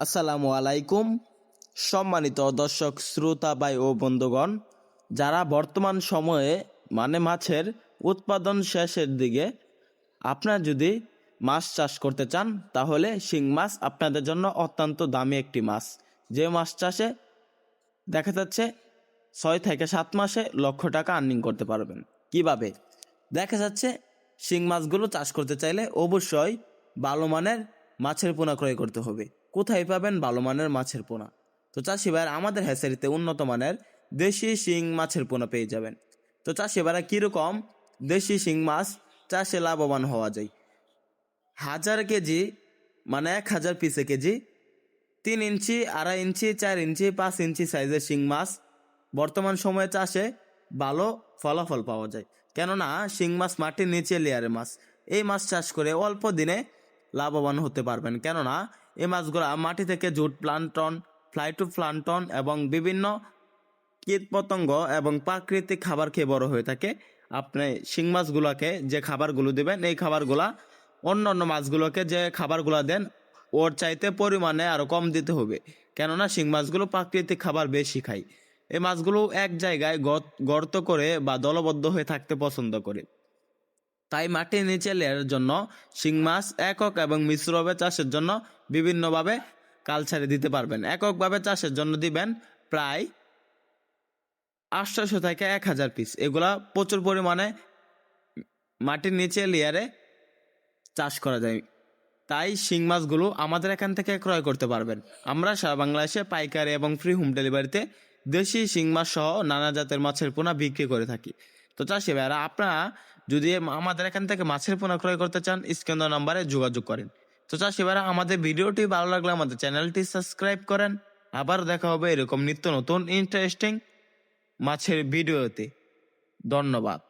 আসসালামু আলাইকুম। সম্মানিত দর্শক, শ্রোতা, ভাই ও বন্ধুগণ, যারা বর্তমান সময়ে মানে মাছের উৎপাদন শেষের দিকে আপনারা যদি মাছ চাষ করতে চান, তাহলে শিং মাছ আপনাদের জন্য অত্যন্ত দামি একটি মাছ। যে মাছ চাষে দেখা যাচ্ছে ছয় থেকে সাত মাসে লক্ষ টাকা আর্নিং করতে পারবেন। কীভাবে? দেখা যাচ্ছে শিং মাছগুলো চাষ করতে চাইলে অবশ্যই ভালো মানের মাছের পোনা ক্রয় করতে হবে। কোথায় পাবেন ভালো মানের মাছের পোনা? তো চাষি ভাইয়েরা, আমাদের হ্যাচারিতে উন্নত মানের দেশি শিং মাছের পোনা পেয়ে যাবেন। তো চাষি কীরকম দেশি শিং মাছ চাষে লাভবান হওয়া যায়? হাজার কেজি মানে এক হাজার পিসে কেজি, তিন ইঞ্চি, আড়াই ইঞ্চি, চার ইঞ্চি, পাঁচ ইঞ্চি সাইজের শিং মাছ বর্তমান সময়ে চাষে ভালো ফলাফল পাওয়া যায়। কেননা, শিং মাছ মাটির নিচে লেয়ারের মাছ। এই মাছ চাষ করে অল্প দিনে লাভবান হতে পারবেন। কেননা এই মাছগুলা মাটি থেকে জুট প্লান্টন ফ্লাইটু প্লান্টন এবং বিভিন্ন কীট পতঙ্গ এবং প্রাকৃতিক খাবার খেয়ে বড় হয়ে থাকে। আপনি শিং মাছগুলোকে যে খাবারগুলো দিবেন, এই খাবারগুলা অন্য অন্য মাছগুলোকে যে খাবারগুলো দেন, ওর চাইতে পরিমাণে আরও কম দিতে হবে। কেননা শিং মাছগুলো প্রাকৃতিক খাবার বেশি খায়। এই মাছগুলো এক জায়গায় গর্ত করে বা দলবদ্ধ হয়ে থাকতে পছন্দ করে। তাই মাটির নিচে লেয়ারের জন্য শিং মাছ একক এবং মিশ্রভাবে চাষের জন্য বিভিন্নভাবে কালচারে দিতে পারবেন। এককভাবে চাষের জন্য দিবেন প্রায় আটশোশো থেকে এক হাজার পিস এগুলা প্রচুর পরিমাণে মাটির নিচে লেয়ারে চাষ করা যায়। তাই শিং মাছগুলো আমাদের এখান থেকে ক্রয় করতে পারবেন। আমরা সারা বাংলাদেশে পাইকারি এবং ফ্রি হোম ডেলিভারিতে দেশি শিং মাছ সহ নানা জাতের মাছের পোনা বিক্রি করে থাকি। তো চাষি ভাইরা আপনারা যদি আমাদের এখান থেকে মাছের পোনা ক্রয় করতে চান স্ক্যান নাম্বারে যোগাযোগ করেন। তো চাষি ভাইরা আমাদের ভিডিওটি ভালো লাগলে আমাদের চ্যানেলটি সাবস্ক্রাইব করেন। আবার দেখা হবে এরকম নিত্য নতুন ইন্টারেস্টিং মাছের ভিডিওতে। ধন্যবাদ।